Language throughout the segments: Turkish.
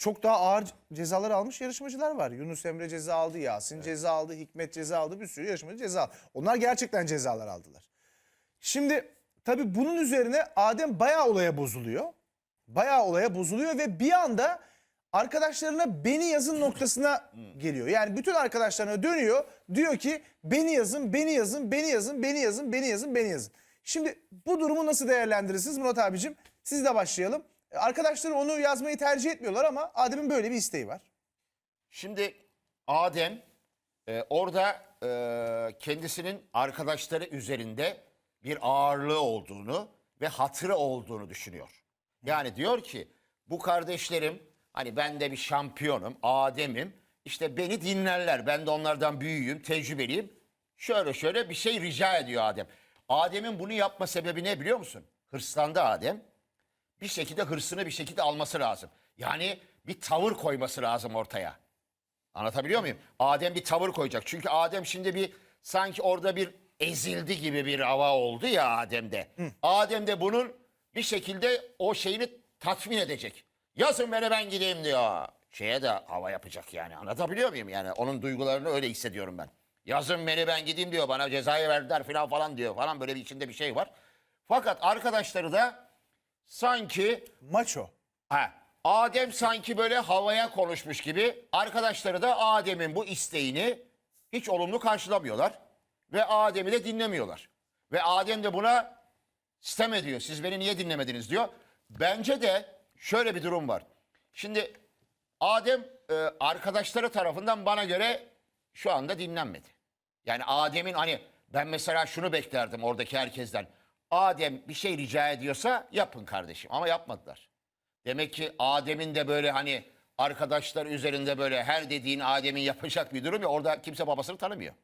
çok daha ağır cezalar almış yarışmacılar var. Yunus Emre ceza aldı, Yasin ceza aldı, Hikmet ceza aldı, bir sürü yarışmacı ceza aldı. Onlar gerçekten cezalar aldılar. Şimdi tabii bunun üzerine Adem bayağı olaya bozuluyor. Bayağı olaya bozuluyor ve bir anda arkadaşlarına beni yazın noktasına geliyor. Yani bütün arkadaşlarına dönüyor. Diyor ki beni yazın, beni yazın, beni yazın, beni yazın, beni yazın, beni yazın. Şimdi bu durumu nasıl değerlendirirsiniz Murat abicim? Siz de başlayalım. Arkadaşları onu yazmayı tercih etmiyorlar ama Adem'in böyle bir isteği var. Şimdi Adem e, orada e, kendisinin arkadaşları üzerinde bir ağırlığı olduğunu ve hatırı olduğunu düşünüyor. Yani diyor ki bu kardeşlerim hani ben de bir şampiyonum, Adem'im. İşte beni dinlerler. Ben de onlardan büyüğüm, tecrübeliyim. Şöyle şöyle bir şey rica ediyor Adem. Adem'in bunu yapma sebebi ne biliyor musun? Hırslandı Adem bir şekilde hırsını bir şekilde alması lazım. Yani bir tavır koyması lazım ortaya. Anlatabiliyor muyum? Adem bir tavır koyacak. Çünkü Adem şimdi bir sanki orada bir ezildi gibi bir hava oldu ya Adem'de. Adem de bunun bir şekilde o şeyini tatmin edecek. Yazın beni ben gideyim diyor. Şeye de hava yapacak yani. Anlatabiliyor muyum? Yani onun duygularını öyle hissediyorum ben. Yazın beni ben gideyim diyor. Bana cezayı verdiler falan falan diyor falan böyle bir içinde bir şey var. Fakat arkadaşları da sanki Maço. Ha, Adem sanki böyle havaya konuşmuş gibi arkadaşları da Adem'in bu isteğini hiç olumlu karşılamıyorlar ve Adem'i de dinlemiyorlar. Ve Adem de buna sitem ediyor. Siz beni niye dinlemediniz diyor. Bence de şöyle bir durum var. Şimdi Adem e, arkadaşları tarafından bana göre şu anda dinlenmedi. Yani Adem'in hani ben mesela şunu beklerdim oradaki herkesten. Adem bir şey rica ediyorsa yapın kardeşim ama yapmadılar. Demek ki Adem'in de böyle hani arkadaşlar üzerinde böyle her dediğin Adem'in yapacak bir durum ya orada kimse babasını tanımıyor.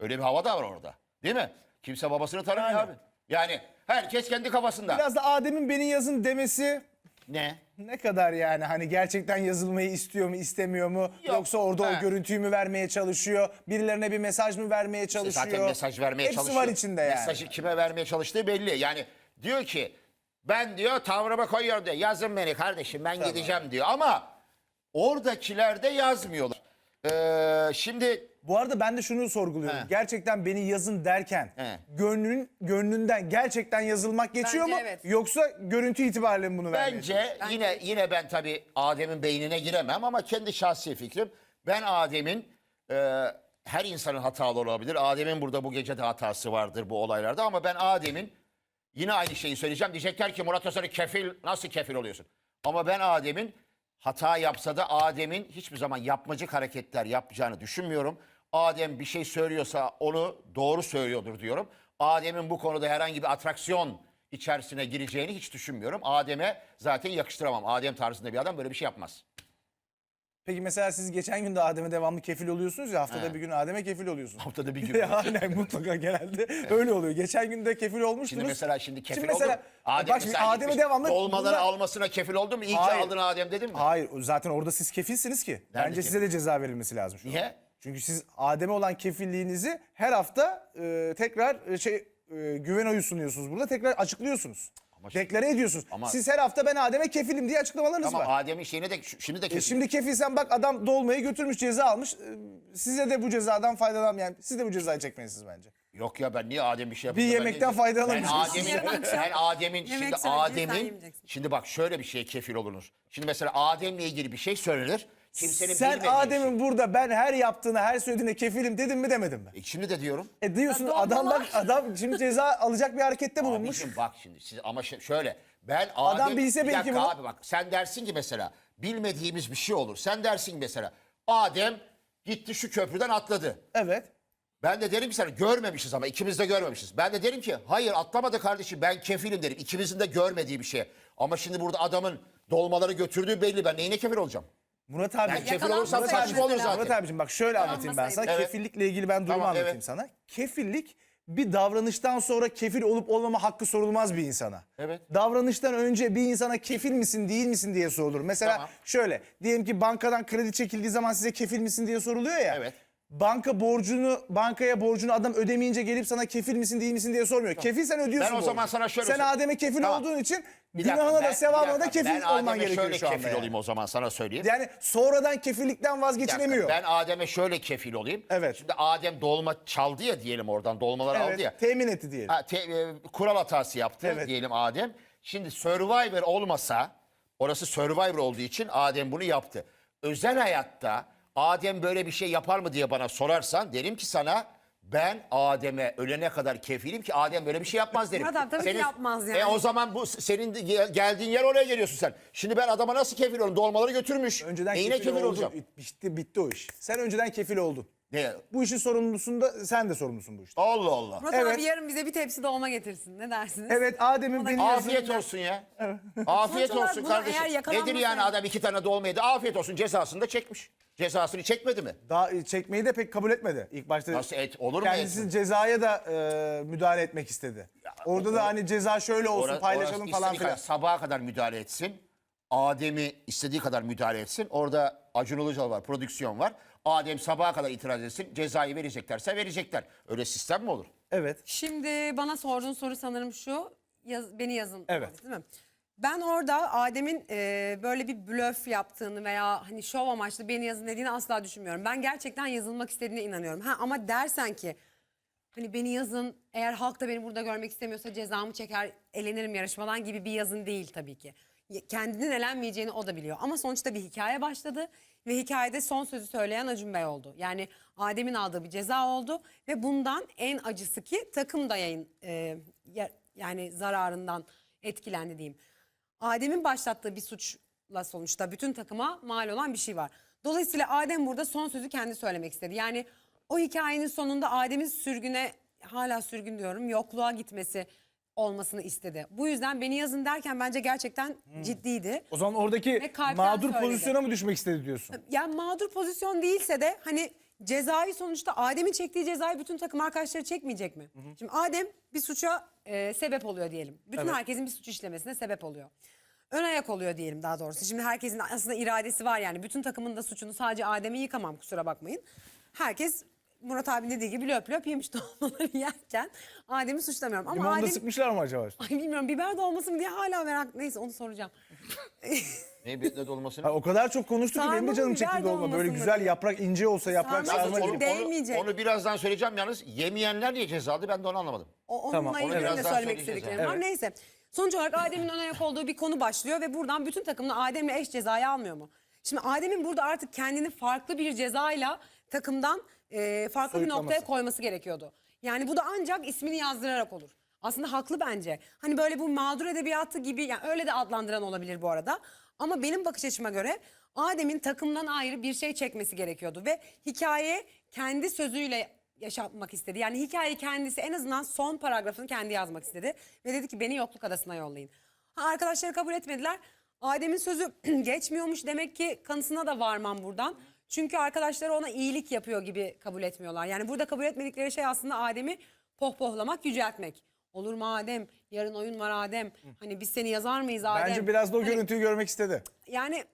Öyle bir hava da var orada. Değil mi? Kimse babasını tanımıyor Yani. abi. Yani herkes kendi kafasında. Biraz da Adem'in beni yazın demesi Ne? ne kadar yani hani gerçekten yazılmayı istiyor mu istemiyor mu yoksa orada He. o görüntüyü mü vermeye çalışıyor birilerine bir mesaj mı vermeye çalışıyor Zaten mesaj vermeye hepsi çalışıyor. var içinde yani Mesajı kime vermeye çalıştığı belli. Yani diyor ki ben diyor tavrıma koyuyorum diyor. Yazın beni kardeşim ben gideceğim diyor. Ama oradakiler de yazmıyorlar. Ee, şimdi bu arada ben de şunu sorguluyorum He. gerçekten beni yazın derken He. gönlün gönlünden gerçekten yazılmak geçiyor Bence mu evet. yoksa görüntü itibariyle mi bunu vermeye Bence yine yine ben tabii Adem'in beynine giremem ama kendi şahsi fikrim ben Adem'in e, her insanın hatalı olabilir. Adem'in burada bu gece de hatası vardır bu olaylarda ama ben Adem'in yine aynı şeyi söyleyeceğim. Diyecekler ki Murat Özer'i kefil nasıl kefil oluyorsun? Ama ben Adem'in hata yapsa da Adem'in hiçbir zaman yapmacık hareketler yapacağını düşünmüyorum. Adem bir şey söylüyorsa onu doğru söylüyordur diyorum. Adem'in bu konuda herhangi bir atraksiyon içerisine gireceğini hiç düşünmüyorum. Adem'e zaten yakıştıramam. Adem tarzında bir adam böyle bir şey yapmaz. Peki mesela siz geçen gün de Adem'e devamlı kefil oluyorsunuz ya haftada He. bir gün Adem'e kefil oluyorsunuz. Haftada bir gün. Aynen mutlaka genelde öyle oluyor. Geçen gün de kefil olmuştunuz. Şimdi mesela şimdi kefil Şimdi mesela, oldum. Adem bak şimdi mesela Adem'e gitmiş, devamlı... Dolmaları bunlar- almasına kefil oldun mu? İyi ki Hayır. aldın Adem dedim mi? Hayır zaten orada siz kefilsiniz ki. Bence kefil? size de ceza verilmesi lazım şu an. Niye? Çünkü siz Adem'e olan kefilliğinizi her hafta e, tekrar e, şey e, güven oyu sunuyorsunuz burada. Tekrar açıklıyorsunuz. Deklare ediyorsunuz. Ama- Siz her hafta ben Adem'e kefilim diye açıklamalarınız Ama var. Adem'in şeyine de şimdi de E kefil. şimdi kefilsen bak adam dolmayı götürmüş ceza almış. E, Size de bu cezadan faydalan yani siz de bu cezayı çekmelisiniz bence. Yok ya ben niye Adem bir şey Bir yapayım? Ben yemekten faydalanmışsınız. Ben Adem'in, Yarın akşam ben Adem'in yemek şimdi söyleyeceğiz, sen Adem'in yemeyeceksin. şimdi bak şöyle bir şey kefil olunur. Şimdi mesela Adem'le ilgili bir şey söylenir. Kimsenin Sen bilmediği Adem'in şey. burada ben her yaptığına her söylediğine kefilim dedim mi demedin mi? E şimdi de diyorum. E diyorsun Ya adam bak dolmalar. adam şimdi ceza alacak bir harekette bulunmuş. Abicim bak şimdi siz ama şöyle ben Adem, Adam bilse bir belki dakika bunu- abi bak sen dersin ki mesela bilmediğimiz bir şey olur. Sen dersin ki mesela Adem gitti şu köprüden atladı. Evet. Ben de derim ki sana görmemişiz ama ikimiz de görmemişiz. Ben de derim ki hayır atlamadı kardeşim ben kefilim derim. İkimizin de görmediği bir şey. Ama şimdi burada adamın dolmaları götürdüğü belli. Ben neyine kefil olacağım? Murat abi. Ben kefil olursam mesela- saçma olur zaten. Murat abicim bak şöyle anlatayım ben sana. Evet. Kefillikle ilgili ben durumu Tamam, anlatayım evet. sana. Kefillik bir davranıştan sonra kefil olup olmama hakkı sorulmaz bir insana. Evet. Davranıştan önce bir insana kefil misin değil misin diye sorulur. Mesela Tamam. şöyle diyelim ki bankadan kredi çekildiği zaman size kefil misin diye soruluyor ya. Evet. Banka borcunu bankaya borcunu adam ödemeyince gelip sana kefil misin değil misin diye sormuyor. Kefil sen ödüyorsun. Ben o borcu. zaman sana şöyle Sen söyleyeyim. Adem'e kefil Tamam. olduğun için Bir dakika, günahına ben- da sevabına da dakika, kefil ben olman Adem'e gerekiyor şöyle şu anda. kefil yani. olayım o zaman sana söyleyeyim. Yani sonradan kefillikten Bir dakika, vazgeçilemiyor. Ben Adem'e şöyle kefil olayım. Evet. Şimdi Adem dolma çaldı ya diyelim oradan dolmaları aldı ya. evet, temin etti diyelim. Ha, te- e, kural hatası yaptı Evet. diyelim Adem. Şimdi Survivor olmasa orası Survivor olduğu için Adem bunu yaptı. Özel hayatta Adem böyle bir şey yapar mı diye bana sorarsan derim ki sana ben Adem'e ölene kadar kefilim ki Adem böyle bir şey yapmaz derim. Abi tabii ki yapmaz yani. E o zaman bu senin de gel- geldiğin yer oraya geliyorsun sen. Şimdi ben adama nasıl kefil olurum? Dolmaları götürmüş. Önceden Neyine kefil, kefil oldun. olacağım? Bitti, bitti o iş. Sen önceden kefil oldun. Ne? Bu işin sorumlusunda sen de sorumlusun bu işte. Allah Allah. Murat Evet. abi yarın bize bir tepsi dolma getirsin. Ne dersiniz? Evet Adem'in beni Afiyet olsun ya. Afiyet Sonuç olarak olsun bunu eğer kardeşim. Nedir yani adam iki tane dolma yedi. Afiyet olsun cezasını da çekmiş. Cezasını çekmedi mi? daha çekmeyi de pek kabul etmedi. İlk başta Nasıl et olur mu kendisi et? cezaya da e, müdahale etmek istedi. Orada da hani ceza şöyle olsun Ora- paylaşalım orası falan istediği filan. kadar sabaha kadar müdahale etsin. Adem'i istediği kadar müdahale etsin. Orada Acun Ilıcalı var, prodüksiyon var. Adem sabaha kadar itiraz etsin. Cezayı vereceklerse verecekler. Öyle sistem mi olur? Evet. Şimdi bana sorduğun soru sanırım şu. Yaz, beni yazın. Evet. Değil mi? Ben orada Adem'in e, böyle bir blöf yaptığını veya hani şov amaçlı beni yazın dediğini asla düşünmüyorum. Ben gerçekten yazılmak istediğine inanıyorum. Ha ama dersen ki hani beni yazın eğer halk da beni burada görmek istemiyorsa cezamı çeker elenirim yarışmadan gibi bir yazın değil tabii ki. Kendinin elenmeyeceğini o da biliyor. Ama sonuçta bir hikaye başladı ve hikayede son sözü söyleyen Acun Bey oldu. Yani Adem'in aldığı bir ceza oldu ve bundan en acısı ki takım da yayın e, ya- yani zararından etkilendi diyeyim. Adem'in başlattığı bir suçla sonuçta bütün takıma mal olan bir şey var. Dolayısıyla Adem burada son sözü kendi söylemek istedi. Yani o hikayenin sonunda Adem'in sürgüne hala sürgün diyorum yokluğa gitmesi olmasını istedi. Bu yüzden beni yazın derken bence gerçekten ciddiydi. O zaman oradaki Ve kalpten mağdur söyledi. pozisyona mı düşmek istedi diyorsun? Yani mağdur pozisyon değilse de hani cezayı sonuçta Adem'in çektiği cezayı bütün takım arkadaşları çekmeyecek mi? Şimdi Adem bir suça e, sebep oluyor diyelim. Bütün herkesin bir suç işlemesine sebep oluyor. Ön ayak oluyor diyelim daha doğrusu. Şimdi herkesin aslında iradesi var yani. Bütün takımın da suçunu sadece Adem'i yıkamam kusura bakmayın. Herkes Murat abi dediği gibi löp löp yemiş dolmaları yerken Adem'i suçlamıyorum. Ama Limonda Adem... sıkmışlar mı acaba? Ay bilmiyorum biber dolması mı diye hala merak... Neyse onu soracağım. Ne bitle dolmasını? Ha, o kadar çok konuştuk ki benim de canım çekti biber dolma. Böyle dolması mı? güzel yaprak ince olsa yaprak Sarma sarma gibi gibi. de- değmeyecek. Onu, onu birazdan söyleyeceğim yalnız. Yemeyenler niye cezalı ben de onu anlamadım. O, onunla Tamam, onu ilgili de birazdan söylemek söyleyeceğiz istediklerim yani. var. Neyse. Sonuç olarak Adem'in ön ayak olduğu bir konu başlıyor ve buradan bütün takımla Adem'le eş cezayı almıyor mu? Şimdi Adem'in burada artık kendini farklı bir cezayla takımdan e, farklı bir noktaya koyması gerekiyordu. Yani bu da ancak ismini yazdırarak olur. Aslında haklı bence. Hani böyle bu mağdur edebiyatı gibi yani öyle de adlandıran olabilir bu arada. Ama benim bakış açıma göre Adem'in takımdan ayrı bir şey çekmesi gerekiyordu ve hikaye kendi sözüyle yaşatmak istedi. Yani hikayeyi kendisi en azından son paragrafını kendi yazmak istedi. Ve dedi ki beni yokluk adasına yollayın. Ha, arkadaşları kabul etmediler. Adem'in sözü geçmiyormuş demek ki kanısına da varmam buradan. Çünkü arkadaşları ona iyilik yapıyor gibi kabul etmiyorlar. Yani burada kabul etmedikleri şey aslında Adem'i pohpohlamak, yüceltmek. Olur mu Adem? Yarın oyun var Adem. Hani biz seni yazar mıyız Adem? Bence biraz da o Hani- görüntüyü görmek istedi. yani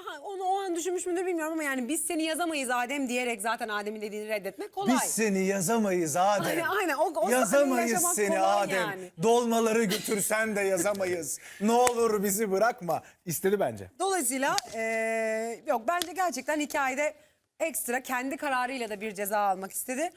aha, onu o an düşünmüş müdür bilmiyorum ama yani biz seni yazamayız Adem diyerek zaten Adem'in dediğini reddetmek kolay. Biz seni yazamayız Adem. Aynen, aynen. O- o yazamayız seni Adem. yani. Dolmaları götürsen de yazamayız. ne olur bizi bırakma. İstedi bence. Dolayısıyla eee, yok bence gerçekten hikayede ekstra kendi kararıyla da bir ceza almak istedi.